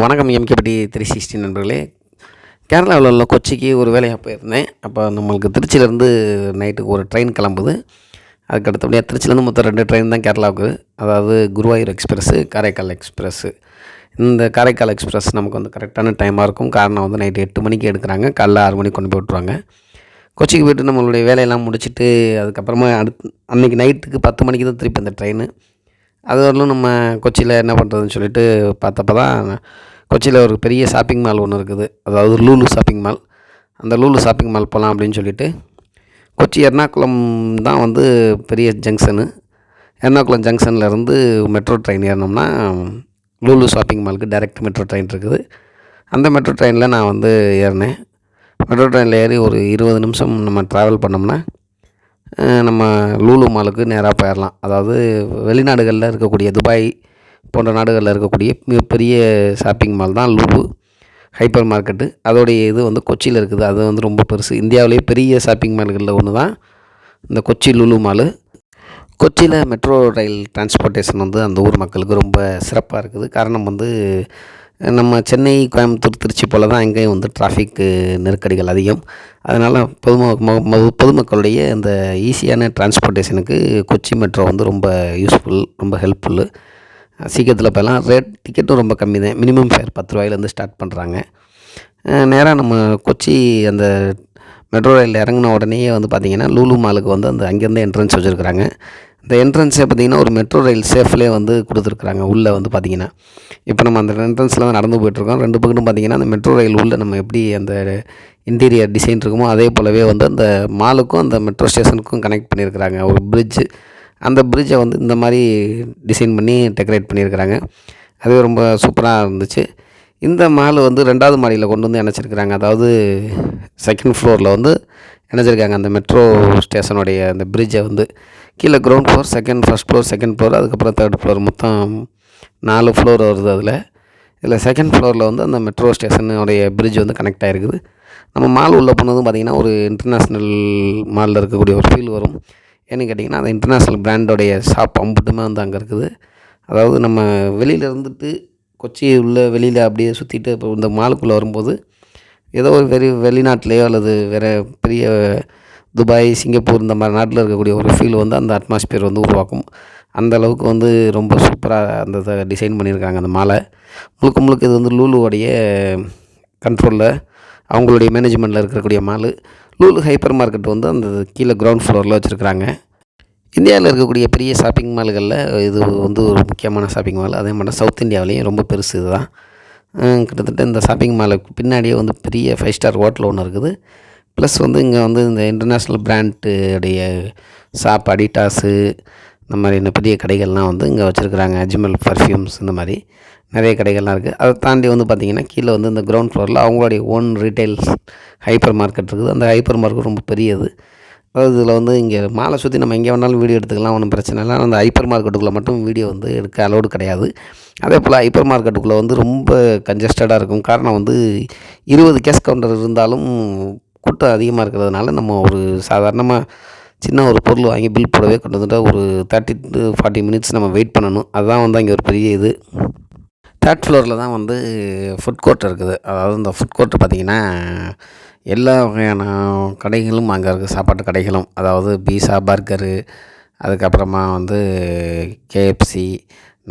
வணக்கம் எம்கேபடி three sixty நண்பர்களே. கேரளாவில் உள்ள கொச்சிக்கு ஒரு வேலையாக போயிருந்தேன். அப்போ நம்மளுக்கு திருச்சியிலேருந்து நைட்டுக்கு ஒரு ட்ரெயின் கிளம்புது. அதுக்கு அடுத்தபடியாக திருச்சியிலேருந்து மொத்தம் ரெண்டு ட்ரெயின் தான் கேரளாவுக்கு. அதாவது குருவாயூர் எக்ஸ்பிரஸ்ஸு காரைக்கால் எக்ஸ்பிரஸ்ஸு இந்த காரைக்கால் எக்ஸ்பிரஸ் நமக்கு வந்து கரெக்டான டைமாக இருக்கும். காரணம் வந்து நைட்டு எட்டு மணிக்கு எடுக்கிறாங்க. காலைல ஆறு மணிக்கு கொண்டு போய் விட்ருவாங்க கொச்சிக்கு போய்ட்டு நம்மளுடைய வேலையெல்லாம் முடிச்சுட்டு அதுக்கப்புறமா அடுத்து அன்றைக்கி நைட்டுக்கு பத்து மணிக்கு தான் திருப்பி அந்த ட்ரெயின் அது வரலும் நம்ம கொச்சியில் என்ன பண்ணுறதுன்னு சொல்லிட்டு பார்த்தப்ப தான் கொச்சியில் ஒரு பெரிய ஷாப்பிங் மால் ஒன்று இருக்குது. அதாவது லூலு ஷாப்பிங் மால் அந்த லூலு ஷாப்பிங் மால் போகலாம் அப்படின்னு சொல்லிட்டு கொச்சி எர்ணாகுளம் தான் வந்து பெரிய ஜங்ஷனு எர்ணாகுளம் ஜங்ஷன்லேருந்து மெட்ரோ ட்ரெயின் ஏறினோம்னா லூலு ஷாப்பிங் மாலுக்கு டைரக்ட் மெட்ரோ ட்ரெயின் இருக்குது. அந்த மெட்ரோ ட்ரெயினில் நான் வந்து ஏறினேன். மெட்ரோ ட்ரெயினில் ஏறி ஒரு இருபது நிமிஷம் நம்ம ட்ராவல் பண்ணோம்னா நம்ம லூலு மாலுக்கு நேராக போயிடலாம் அதாவது வெளிநாடுகளில் இருக்கக்கூடிய துபாய் போன்ற நாடுகளில் இருக்கக்கூடிய மிகப்பெரிய ஷாப்பிங் மால் தான் லூலு. Hyper market. அதோடைய இது வந்து கொச்சியில் இருக்குது. அது வந்து ரொம்ப பெருசு. இந்தியாவிலேயே பெரிய ஷாப்பிங் மால்களில் ஒன்று தான் இந்த கொச்சி லுலு மாலு. கொச்சியில் மெட்ரோ ரயில் டிரான்ஸ்போர்ட்டேஷன் வந்து அந்த ஊர் மக்களுக்கு ரொம்ப சிறப்பாக இருக்குது. காரணம் வந்து நம்ம சென்னை கோயம்புத்தூர் திருச்சி போல் தான் இங்கேயும் வந்து டிராஃபிக்கு நெருக்கடிகள் அதிகம். அதனால் பொதும பொதுமக்களுடைய இந்த ஈஸியான டிரான்ஸ்போர்ட்டேஷனுக்கு கொச்சி மெட்ரோ வந்து ரொம்ப யூஸ்ஃபுல் ரொம்ப ஹெல்ப்ஃபுல்லு சீக்கிரத்தில் போயலாம் ரேட் டிக்கெட்டும் ரொம்ப கம்மி தான் மினிமம் ஃபேர் பத்து ரூபாயிலேருந்து ஸ்டார்ட் பண்ணுறாங்க நேராக நம்ம கொச்சி அந்த மெட்ரோ ரயில் இறங்கின உடனேயே வந்து பார்த்திங்கன்னா லூலு மாலுக்கு வந்து அந்த அங்கேருந்து என்ட்ரன்ஸ் வச்சுருக்குறாங்க. இந்த என்ட்ரன்ஸே பார்த்திங்கன்னா ஒரு மெட்ரோ ரயில் சேஃப்லேயே வந்து கொடுத்துருக்குறாங்க உள்ளே வந்து பார்த்திங்கன்னா இப்போ நம்ம அந்த என்ட்ரன்ஸில் தான் நடந்து போயிட்டுருக்கோம். ரெண்டு பக்கமும் பார்த்திங்கன்னா அந்த மெட்ரோ ரயில் உள்ளே நம்ம எப்படி அந்த இன்டீரியர் டிசைன் இருக்குமோ அதே போலவே வந்து அந்த மாலுக்கும் அந்த மெட்ரோ ஸ்டேஷனுக்கும் கனெக்ட் பண்ணியிருக்கிறாங்க. ஒரு பிரிட்ஜு அந்த பிரிட்ஜை வந்து இந்த மாதிரி டிசைன் பண்ணி டெக்கரேட் பண்ணியிருக்கிறாங்க. அதுவே ரொம்ப சூப்பராக இருந்துச்சு. இந்த மால் வந்து ரெண்டாவது மாடியில் கொண்டு வந்து இணைச்சிருக்கிறாங்க. அதாவது செகண்ட் ஃப்ளோரில் வந்து இணைச்சிருக்காங்க. அந்த மெட்ரோ ஸ்டேஷனுடைய அந்த பிரிட்ஜை வந்து. கீழே ground floor second first floor second floor அதுக்கப்புறம் தேர்ட் ஃப்ளோர் மொத்தம் நாலு ஃப்ளோர் வருது அதில். இதில் செகண்ட் ஃப்ளோரில் வந்து அந்த மெட்ரோ ஸ்டேஷனுடைய பிரிட்ஜ் வந்து கனெக்ட் ஆகிருக்குது நம்ம மால் உள்ளே போனதும் பார்த்திங்கன்னா ஒரு இன்டர்நேஷ்னல் மாலில் இருக்கக்கூடிய ஒரு ஃபீல் வரும். ஏன்னு கேட்டிங்கன்னா அந்த இன்டர்நேஷ்னல் பிராண்டோடைய ஷாப் அம்புட்டுமே வந்து அங்கே இருக்குது. அதாவது நம்ம வெளியில் இருந்துட்டு கொச்சி உள்ள வெளியில் அப்படியே சுற்றிட்டு இப்போ இந்த மாலுக்குள்ளே வரும்போது ஏதோ ஒரு வெறி வெளிநாட்டிலேயோ அல்லது வேறு பெரிய துபாய் சிங்கப்பூர் இந்த மாதிரி நாட்டில் இருக்கக்கூடிய ஒரு ஃபீல் வந்து அந்த அட்மாஸ்பியர் வந்து உருவாக்கும். அந்த அளவுக்கு வந்து ரொம்ப சூப்பராக அந்த இதை டிசைன் பண்ணியிருக்காங்க அந்த மாலை. முழுக்க முழுக்க இது வந்து லூலுவோடைய கண்ட்ரோலில் அவங்களுடைய மேனேஜ்மெண்ட்டில் இருக்கக்கூடிய மாலு. லூலு ஹைப்பர் மார்க்கெட் வந்து அந்த கீழே கிரவுண்ட் ஃப்ளோரில் வச்சுருக்குறாங்க. இந்தியாவில் இருக்கக்கூடிய பெரிய ஷாப்பிங் மால்களில் இது வந்து ஒரு முக்கியமான ஷாப்பிங் மால். அதே மாதிரி சவுத் இந்தியாவிலையும் ரொம்ப பெருசு இதுதான். கிட்டத்தட்ட இந்த ஷாப்பிங் மாலுக்கு பின்னாடியே வந்து பெரிய ஃபைவ் ஸ்டார் ஹோட்டல் ஒன்று இருக்குது. ப்ளஸ் வந்து இங்கே வந்து இந்த இன்டர்நேஷ்னல் பிராண்டுடைய ஷாப் அடிடாஸு இந்த மாதிரி இந்த பெரிய கடைகள்லாம் வந்து இங்கே வச்சுருக்குறாங்க. அஜ்மல் பர்ஃப்யூம்ஸ் இந்த மாதிரி நிறைய கடைகள்லாம் இருக்குது அதை தாண்டி வந்து பார்த்திங்கன்னா கீழே வந்து இந்த கிரவுண்ட் ஃப்ளோரில் அவங்களுடைய ஓன் ரீட்டைல்ஸ் ஹைப்பர் மார்க்கெட் இருக்குது. அந்த ஹைப்பர் மார்க்கெட் ரொம்ப பெரியது. அதாவது இதில் வந்து இங்கே மாலை சுற்றி நம்ம எங்கே வேணாலும் வீடியோ எடுத்துக்கலாம் ஒன்றும் பிரச்சனை இல்லை. அந்த ஹைப்பர் மார்க்கெட்டுக்குள்ளே மட்டும் வீடியோ வந்து எடுக்க அலோடு கிடையாது. அதே போல் ஹைப்பர் மார்க்கெட்டுக்குள்ளே வந்து ரொம்ப கன்ஜஸ்டடாக இருக்கும். காரணம் வந்து இருபது கேஸ் கவுண்டர் இருந்தாலும் கூட்டம் அதிகமாக இருக்கிறதுனால நம்ம ஒரு சாதாரணமாக சின்ன ஒரு பொருள் வாங்கி பில் போடவே கொண்டு வந்துட்டால் ஒரு தேர்ட்டி டு ஃபார்ட்டி மினிட்ஸ் நம்ம வெயிட் பண்ணணும். அதுதான் வந்து அங்கே ஒரு பெரிய இது. தேர்ட் ஃப்ளோரில் தான் வந்து ஃபுட் கோர்ட் இருக்குது. அதாவது இந்த ஃபுட் கோர்ட்டு பார்த்திங்கன்னா எல்லா வகையான கடைகளும் அங்கே இருக்குது சாப்பாட்டு கடைகளும். அதாவது பீஸா பர்கரு அதுக்கப்புறமா வந்து கேஎஃப்சி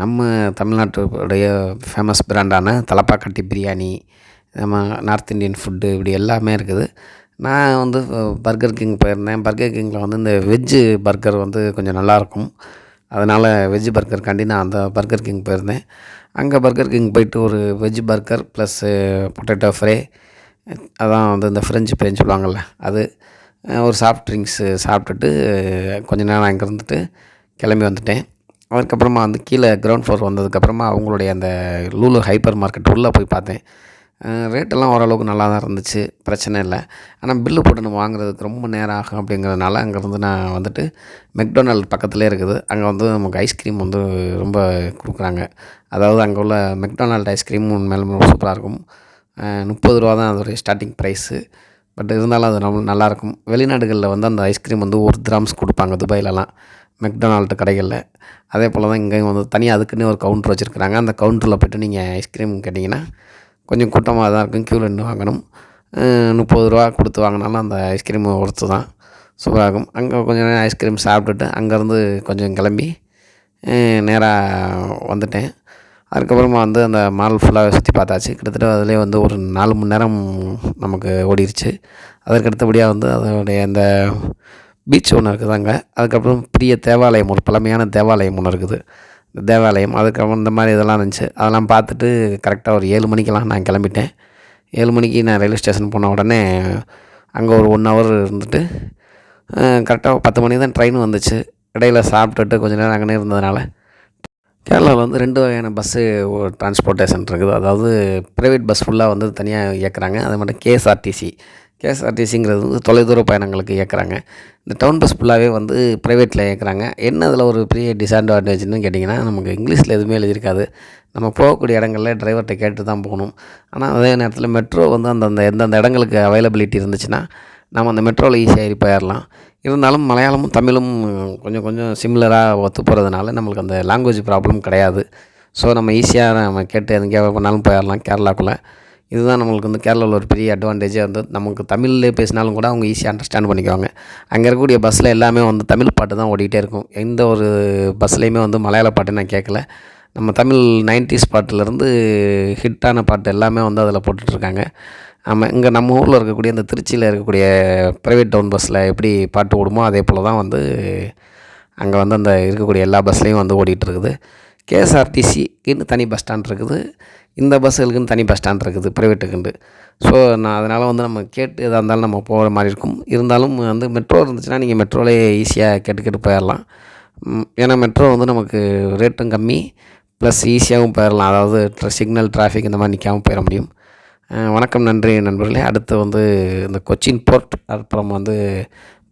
நம்ம தமிழ்நாட்டுடைய ஃபேமஸ் பிராண்டான தலப்பாக்கட்டி பிரியாணி நம்ம நார்த் இந்தியன் ஃபுட்டு இப்படி எல்லாமே இருக்குது. நான் வந்து பர்கர் கிங் போயிருந்தேன். பர்கர் கிங்கில் வந்து இந்த வெஜ்ஜு பர்கர் வந்து கொஞ்சம் நல்லாயிருக்கும். அதனால் வெஜ் பர்கருக்காண்டி நான் அந்த பர்கர் கிங் போயிருந்தேன். அங்கே பர்கர் கிங் போயிட்டு ஒரு veg burger plus potato fry அதான் வந்து இந்த ஃப்ரெஞ்சு ஃப்ரைன்னு சொல்லுவாங்கள்ல அது ஒரு சாஃப்ட் ட்ரிங்க்ஸு சாப்பிட்டுட்டு கொஞ்ச நேரம் அங்கே இருந்துட்டு கிளம்பி வந்துட்டேன். அதுக்கப்புறமா வந்து கீழே கிரவுண்ட் ஃப்ளோர் வந்ததுக்கப்புறமா அவங்களுடைய அந்த லூலு ஹைப்பர் மார்க்கெட் உள்ளே போய் பார்த்தேன். ரேட்டெல்லாம் ஓரளவுக்கு நல்லா தான் இருந்துச்சு பிரச்சனை இல்லை. ஆனால் பில்லு போட்டு நம்ம வாங்குறதுக்கு ரொம்ப நேரம் ஆகும் அப்படிங்கிறதுனால அங்கேருந்து நான் வந்துட்டு மெக்டொனால்ட் பக்கத்துலேயே இருக்குது. அங்கே வந்து நமக்கு ஐஸ்கிரீம் வந்து ரொம்ப கொடுக்குறாங்க. அதாவது அங்கே உள்ள மெக்டொனால்ட் ஐஸ்கிரீம் மேலும் ரொம்ப சூப்பராக இருக்கும். முப்பது ரூபா தான் அதோடைய ஸ்டார்டிங் ப்ரைஸு பட் இருந்தாலும் அது ரொம்ப நல்லாயிருக்கும். வெளிநாடுகளில் வந்து அந்த ஐஸ்கிரீம் வந்து ஒரு கிராம்ஸ் கொடுப்பாங்க துபாயிலலாம். மெக்டொனால்டு கடைகளில். அதே போல் தான் இங்கேயும் வந்து தனியாக அதுக்குன்னு ஒரு கவுண்ட்ரு வச்சுருக்குறாங்க. அந்த கவுண்டரில் போய்ட்டு நீங்கள் ஐஸ்கிரீம் கேட்டிங்கன்னா கொஞ்சம் கூட்டமாக தான் இருக்கும். க்யூவில் நின்று வாங்கணும். முப்பது ரூபா கொடுத்து வாங்கினாலும் அந்த ஐஸ்கிரீம் ஒருத்து தான். சூப்பராகும் அங்கே கொஞ்சம் நேரம் ஐஸ்கிரீம் சாப்பிட்டுட்டு அங்கேருந்து கொஞ்சம் கிளம்பி நேராக வந்துட்டேன். அதுக்கப்புறமா வந்து அந்த மால் ஃபுல்லாக சுற்றி பார்த்தாச்சு. கிட்டத்தட்ட அதிலே வந்து ஒரு நாலு மணி நேரம் நமக்கு ஓடிடுச்சு அதற்கு அடுத்தபடியாக வந்து அதனுடைய அந்த பீச் ஒன்று இருக்குது அங்கே. அதுக்கப்புறம் பெரிய தேவாலயம் ஒரு பழமையான தேவாலயம் ஒன்று இருக்குது. இந்த தேவாலயம் அதுக்கப்புறம் இந்த மாதிரி இதெல்லாம் இருந்துச்சு. அதெல்லாம் பார்த்துட்டு கரெக்டாக ஒரு ஏழு மணிக்கெல்லாம் நான் கிளம்பிட்டேன். ஏழு மணிக்கு நான் ரயில்வே ஸ்டேஷன் போன உடனே அங்கே ஒரு ஒன் ஹவர் இருந்துட்டு கரெக்டாக பத்து மணிக்கு தான் ட்ரெயின் வந்துச்சு. இடையில சாப்பிட்டுட்டு கொஞ்ச நேரம் அங்கேனே இருந்ததுனால கேரளாவில் வந்து ரெண்டு வகையான பஸ்ஸு டிரான்ஸ்போர்ட்டேஷன் இருக்குது. அதாவது ப்ரைவேட் பஸ் ஃபுல்லாக வந்து தனியாக இயக்குறாங்க. அது மட்டும் கேஎஸ்ஆர்டிசி கேஎஸ்ஆர்டிசிங்கிறது வந்து தொலைதூர பயணங்களுக்கு இயக்குறாங்க. இந்த டவுன் பஸ் ஃபுல்லாகவே வந்து ப்ரைவேட்டில் இயக்குறாங்க. என்ன அதில் ஒரு பெரிய டிஸ்அட்வான்டேஜ்னு கேட்டிங்கன்னா நமக்கு இங்கிலீஷில் எதுவுமே எழுதியிருக்காது. நம்ம போகக்கூடிய இடங்களில் டிரைவர்கிட்ட கேட்டு தான் போகணும். ஆனால் அதே நேரத்தில் மெட்ரோ வந்து அந்தந்த எந்தெந்த இடங்களுக்கு அவைலபிலிட்டி இருந்துச்சுன்னா நம்ம அந்த மெட்ரோவில் ஈஸியாக ஏறி போயிடலாம். இருந்தாலும் மலையாளமும் தமிழும் கொஞ்சம் கொஞ்சம் சிமிலராக ஒத்து போகிறதுனால நம்மளுக்கு அந்த லாங்குவேஜ் ப்ராப்ளம் கிடையாது. ஸோ நம்ம ஈஸியாக நம்ம கேட்டு எங்கே பண்ணாலும் போயிடலாம் கேரளாக்குள்ளே. இதுதான் நம்மளுக்கு வந்து கேரளாவில் ஒரு பெரிய அட்வான்டேஜாக வந்து நமக்கு தமிழ்லேயே பேசினாலும் கூட அவங்க ஈஸியாக அண்டர்ஸ்டாண்ட் பண்ணிக்குவாங்க. அங்கே இருக்கக்கூடிய பஸ்ஸில் எல்லாமே வந்து தமிழ் பாட்டு தான் ஓடிக்கிட்டே இருக்கும். எந்த ஒரு பஸ்லேயுமே வந்து மலையாள பாட்டு நான் கேட்கல நம்ம தமிழ் நைன்டிஸ் பாட்டிலேருந்து ஹிட்டான பாட்டு எல்லாமே வந்து அதில் போட்டுட்ருக்காங்க நம்ம இங்கே நம்ம ஊரில் இருக்கக்கூடிய இந்த திருச்சியில் இருக்கக்கூடிய ப்ரைவேட் டவுன் பஸ்ஸில் எப்படி பாட்டு ஓடுமோ அதே போல் தான் வந்து அங்கே வந்து அந்த இருக்கக்கூடிய எல்லா பஸ்லேயும் வந்து ஓடிட்டுருக்குது கேஎஸ்ஆர்டிசிக்குன்னு தனி பஸ் ஸ்டாண்ட் இருக்குது. இந்த பஸ்ஸுகளுக்குன்னு தனி பஸ் ஸ்டாண்ட் இருக்குது ப்ரைவேட்டுக்குண்டு ஸோ நான் அதனால் வந்து நம்ம கேட்டு எதாக இருந்தாலும் நம்ம போகிற மாதிரி இருக்கும். இருந்தாலும் வந்து மெட்ரோ இருந்துச்சுன்னா நீங்கள் மெட்ரோலே ஈஸியாக கேட்டு கேட்டு போயிடலாம் ஏன்னா மெட்ரோ வந்து நமக்கு ரேட்டும் கம்மி ப்ளஸ் ஈஸியாகவும் போயிடலாம் அதாவது சிக்னல் டிராஃபிக் இந்த மாதிரி நிற்காமல் போயிட முடியும். வணக்கம் நன்றி நண்பர்களே. அடுத்து வந்து இந்த கொச்சின் போர்ட் அப்புறம் வந்து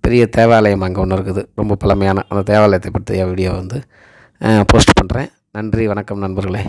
பெரிய தேவாலயம் அங்கே ஒன்று இருக்குது. ரொம்ப பழமையான அந்த தேவாலயத்தை பற்றிய வீடியோ வந்து போஸ்ட் பண்ணுறேன் நன்றி வணக்கம் நண்பர்களே.